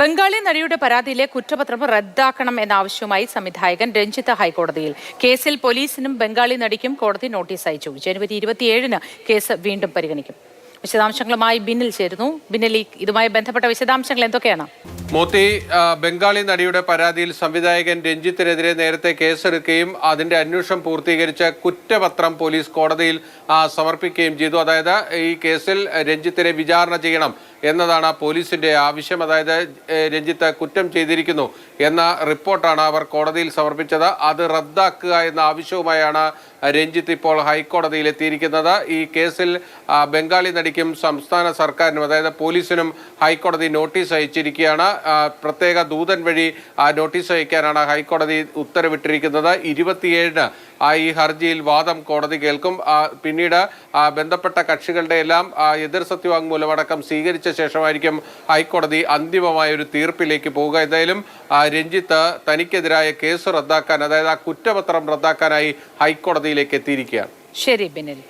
ബംഗാളി നടിയുടെ പരാതിയിലെ കുറ്റപത്രം റദ്ദാക്കണം എന്ന ആവശ്യവുമായി സംവിധായകൻ രഞ്ജിത്ത് ഹൈക്കോടതിയിൽ. കേസിൽ പോലീസിനും ബംഗാളി നടിക്കും കോടതി നോട്ടീസ് അയച്ചു. ജനുവരി ഇരുപത്തിയേഴിന് കേസ് വീണ്ടും പരിഗണിക്കും. വിശദാംശങ്ങളുമായി ബിന്നിൽ ചേരുന്നു. ബിന്നിൽ ഇതുമായി ബന്ധപ്പെട്ട വിശദാംശങ്ങൾ എന്തൊക്കെയാണ്? മോത്തി ബംഗാളി നടിയുടെ പരാതിയിൽ സംവിധായകൻ രഞ്ജിത്തിനെതിരെ നേരത്തെ കേസെടുക്കുകയും അതിന്റെ അന്വേഷണം പൂർത്തീകരിച്ച കുറ്റപത്രം പോലീസ് കോടതിയിൽ സമർപ്പിക്കുകയും ചെയ്തു. അതായത് ഈ കേസിൽ രഞ്ജിത്തിനെ വിചാരണ ചെയ്യണം. എന്നതാണ് പോലീസിന്റെ ആവശ്യം. അതായത് രഞ്ജിത്ത് കുറ്റം ചെയ്തിരിക്കുന്നു എന്ന റിപ്പോർട്ടാണ് അവർ കോടതിയിൽ സമർപ്പിച്ചത്. അത് റദ്ദാക്കുക എന്ന ആവശ്യവുമായാണ് രഞ്ജിത്ത് ഇപ്പോൾ ഹൈക്കോടതിയിൽ എത്തിയിരിക്കുന്നത്. ഈ കേസിൽ ബംഗാളി നടിക്കും സംസ്ഥാന സർക്കാരിനും അതായത് പോലീസിനും ഹൈക്കോടതി നോട്ടീസ് അയച്ചിരിക്കുകയാണ്. പ്രത്യേക ദൂതൻ വഴി നോട്ടീസ് അയക്കാനാണ് ഹൈക്കോടതി ഉത്തരവിട്ടിരിക്കുന്നത്. ഇരുപത്തിയേഴിന് ഈ ഹർജിയിൽ വാദം കോടതി കേൾക്കും. പിന്നീട് ബന്ധപ്പെട്ട കക്ഷികളുടെ എല്ലാം എതിർ സത്യവാങ്മൂലം അടക്കം സ്വീകരിച്ച ശേഷമായിരിക്കും ഹൈക്കോടതി അന്തിമമായ ഒരു തീർപ്പിലേക്ക് പോവുക എന്തായാലും രഞ്ജിത്ത് തനിക്കെതിരായ കേസ് റദ്ദാക്കാൻ അതായത് ആ കുറ്റപത്രം റദ്ദാക്കാനായി ഹൈക്കോടതിയിലേക്ക് എത്തിയിരിക്കുകയാണ്. ശരി ബിന്നിൽ